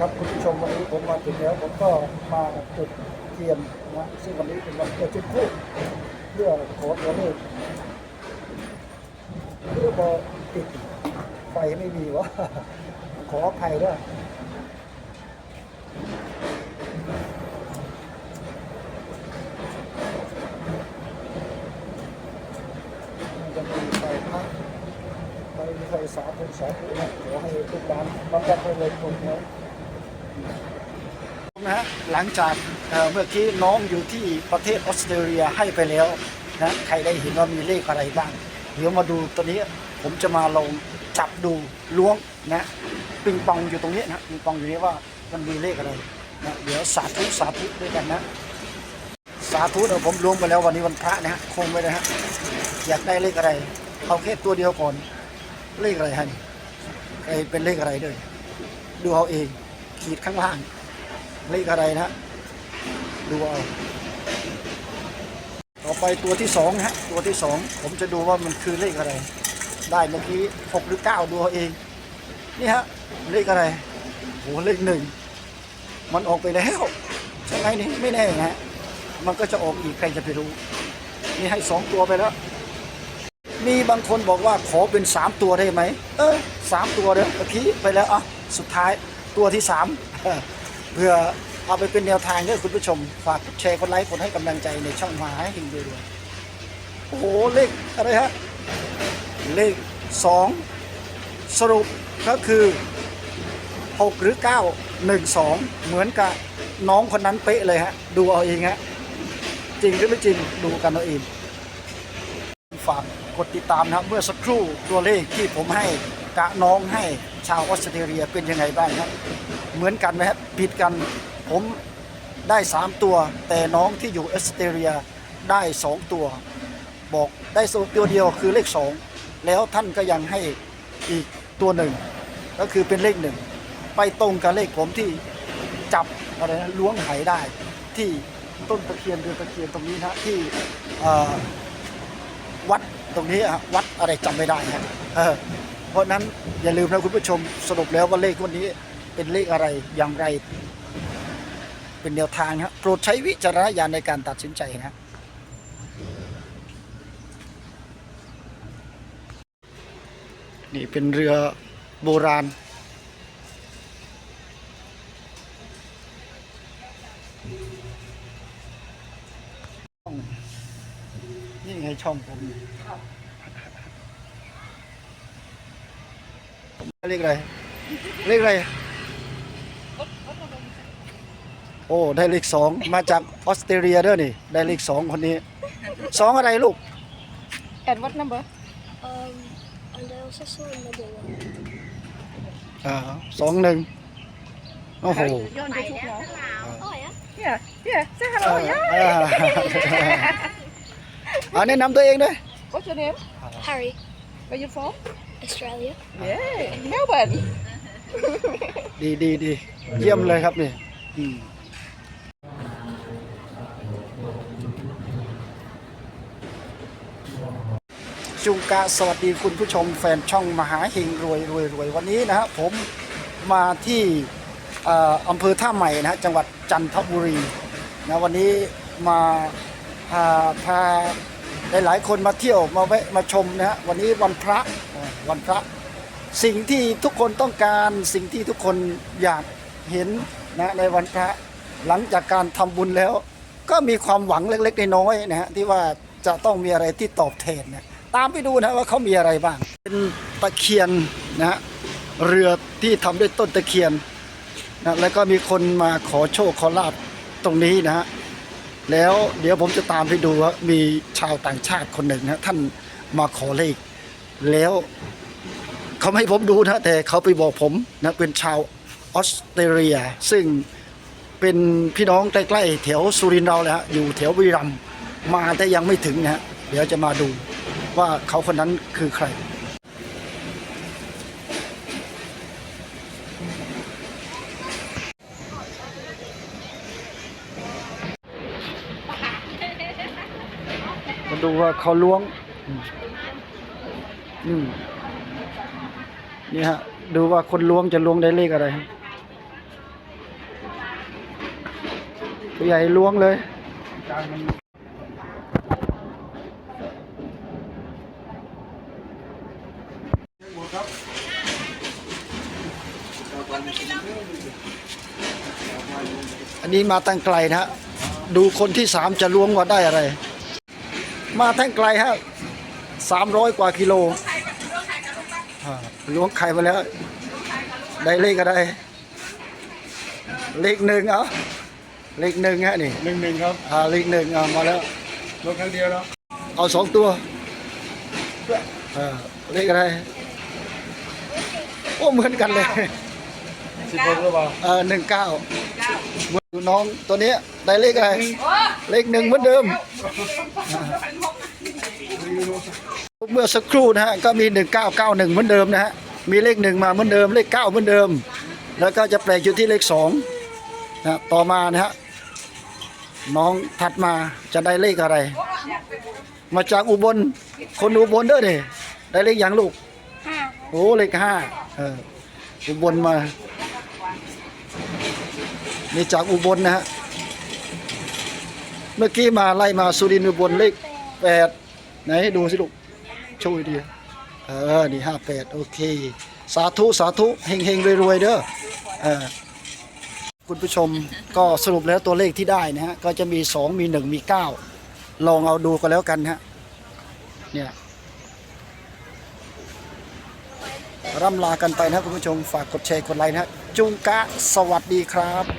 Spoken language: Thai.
ครับคุณผู้ชมวันนี้ผมมาถึงแล้วผมก็มาจุดเทียนนะซึ่งวันนี้เป็นวันเกิดจุดคู่เพื่อขอตัวเลขเพื่อบอกติดไฟไม่มีวะขออภัยด้วยจะมีไฟพักไม่มีใครสาธุสาธุนะขอให้ทุกร้านบำบัดไปเลยคนเนี้ย นะฮะหลังจากเมื่อกี้น้องอยู่ที่ประเทศออสเตรเลียให้ไปแล้วนะใครได้เห็นว่ามีเลขอะไรบ้าง เดี๋ยวมาดูตัวนี้ผมจะมาลองจับดูล้วงนะปิงปองอยู่ตรงนี้นะปิงปองอยู่นี้ว่ามันมีเลขอะไรนะเดี๋ยวสาธุสาธุด้วยกันนะสาธุเดี๋ยวผมล้วงไปแล้ววันนี้วันพระนะฮะคงไปนะฮะอยากได้เลขอะไรเอาแค่ตัวเดียวก่อนเลขอะไรฮะนี่เป็นเลขอะไรด้วยดูเอาเองขีดข้างล่าง เลขอะไรนะดูเอาต่อไปตัวที่สองนะฮะตัวที่สองผมจะดูว่ามันคือเลขอะไร ได้เมื่อกี้หกหรือเก้าดูเอาเอง นี่ฮะเลขอะไรโหเลขหนึ่งมันออกไปแล้วใช่ไหมนี่ไม่แน่นะฮะมันก็จะออกอีกใครจะไปรู้ นี่ให้สองตัวไปแล้วมีบางคนบอกว่าขอเป็นสามตัวได้ไหมเออสามตัวเด้อเมื่อกี้ไปแล้วอะสุดท้ายตัวที่สาม เพื่อเอาไปเป็นแนวทางให้คุณผู้ชม ฝากกดแชร์กดไลค์กดให้กำลังใจในช่องมหาหิงด้วยด้วยโอ้โหเลขอะไรฮะเลขสองสรุปก็คือหกหรือเก้าหนึ่งสองเหมือนกับน้องคนนั้นเป๊ะเลยฮะ ดูเอาเองฮะ จริงหรือไม่จริงดูกันเอาเองฝากกดติดตามนะครับ เมื่อสักครู่ตัวเลขที่ผมให้ กะน้องให้ชาวออสเตรเลียเป็นยังไงบ้างครับ เหมือนกันไหมครับผิดกันผมได้สามตัว แต่น้องที่อยู่ออสเตรเลียได้สองตัว บอกได้สองตัวเดียวคือเลขสองแล้วท่านก็ยังให้อีกตัวหนึ่งก็คือเป็นเลขหนึ่งไปตรงกับเลขผมที่จับอะไรนะล้วงไหได้ ที่ต้นตะเคียนเรือตะเคียนตรงนี้นะที่วัดตรงนี้วัดอะไรจำไม่ได้ฮะเออ ราะนั้นอย่าลืมนะคุณผู้ชมสรุปแล้วว่าเลขวันนี้เป็นเลขอะไรอย่างไร เป็นแนวทางครับโปรดใช้วิจารณญาณในการตัดสินใจนะนี่เป็นเรือโบราณนี่ไงช่องผม เรียกอะไรเรียกอะไร โอ้ ได้เลขสอง มาจากออสเตรเลียด้วยนี่ ได้เลขสองคนนี้ สองอะไรลูก And what number? Um, and I also saw another one. อ่าสองหนึ่งโอ้โห You're on YouTube now. Oh yeah. Yeah, yeah. Say อ่า hello. Yeah. อ่าอ่าแนะนำตัวเองด้วย What's your name? Harry, Where you from? Australia. Yeah, Melbourne. ดีดีดีเยี่ยมเลยครับนี่อืมจุงกะสวัสดีคุณผู้ชมแฟนช่องมหาเฮงรวยรวยรวยวันนี้นะฮะผมมาที่เอ่ออำเภอท่าใหม่นะฮะจังหวัดจันทบุรีนะวันนี้มาพาพาหลายๆคนมาเที่ยวมาแวะมาชมนะฮะวันนี้วันพระเอ่อ วันพระ สิ่งที่ทุกคนต้องการสิ่งที่ทุกคนอยากเห็นนะในวันพระ หลังจากการทำบุญแล้ว ก็มีความหวังเล็กๆน้อยๆนะฮะที่ว่าจะต้องมีอะไรที่ตอบแทนนะตามไปดูนะว่าเขามีอะไรบ้าง เป็นตะเคียนนะฮะเรือที่ทำด้วยต้นตะเคียนนะแล้วก็มีคนมาขอโชคขอลาบตรงนี้นะฮะแล้วเดี๋ยวผมจะตามไปดูว่ามีชาวต่างชาติคนหนึ่งนะท่านมาขอเลข แล้วเขาไม่ให้ผมดูนะแต่เขาไปบอกผมนะเป็นชาวออสเตรเลีย ซึ่งเป็นพี่น้องใกล้ๆแถวสุรินทร์เราแหละฮะอยู่แถวบุรีรัมย์มาแต่ยังไม่ถึงนะฮะเดี๋ยวจะมาดูว่าเขาคนนั้นคือใครมาดูว่าเขาล้วง อืมนี่ฮะ ดูว่าคนล้วงจะล้วงได้เลขอะไรผู้ใหญ่ล้วงเลย อันนี้มาตั้งไกลนะฮะ ดูคนที่สามจะล้วงว่าได้อะไร มาตั้งไกลฮะสามร้อยกว่ากิโล ล้วงไข่มาแล้ว ได้เลขอะไรเลขหนึ่งเอาเลขหนึ่งฮะนี่หนึ่งหนึ่งครับอ่าเลขหนึ่งเอามาแล้วรถครั้งเดียวแล้วเอาสองตัวเออเลขอะไรโอ้เหมือนกันเลยสิบหกหรือเปล่าเออหนึ่งเก้าน้องตัวเนี้ยได้เลขอะไรเลขหนึ่งเหมือนเดิม เมื่อสักครู่นะฮะก็มีหนึ่งเก้าเก้าหนึ่งเหมือนเดิมนะฮะมีเลขหนึ่งมาเหมือนเดิมเลขเก้าเหมือนเดิม แล้วก็จะแปลกอยู่ที่เลขสองนะต่อมานะฮะน้องถัดมาจะได้เลขอะไร มาจากอุบลคนอุบลเด้อเด้ได้เลขอย่างลูกโอ้เลขห้าเอออุบลมานี่จากอุบลนะฮะเมื่อกี้มาไล่มาสุรินทร์อุบลเลขแปดไหนดูสิลูก ช่วยดีเออ นี่ห้าแปดโอเค สาธุสาธุเฮงเฮงรวยรวยๆเด้อเออคุณผู้ชมก็สรุปแล้วตัวเลขที่ได้นะฮะ ก็จะมีสองมีหนึ่งมีเก้าลองเอาดูก็แล้วกันฮะ เนี่ย ร่ำลากันไปนะคุณผู้ชม ฝากกดแชร์กดไลค์นะจุงกะ สวัสดีครับ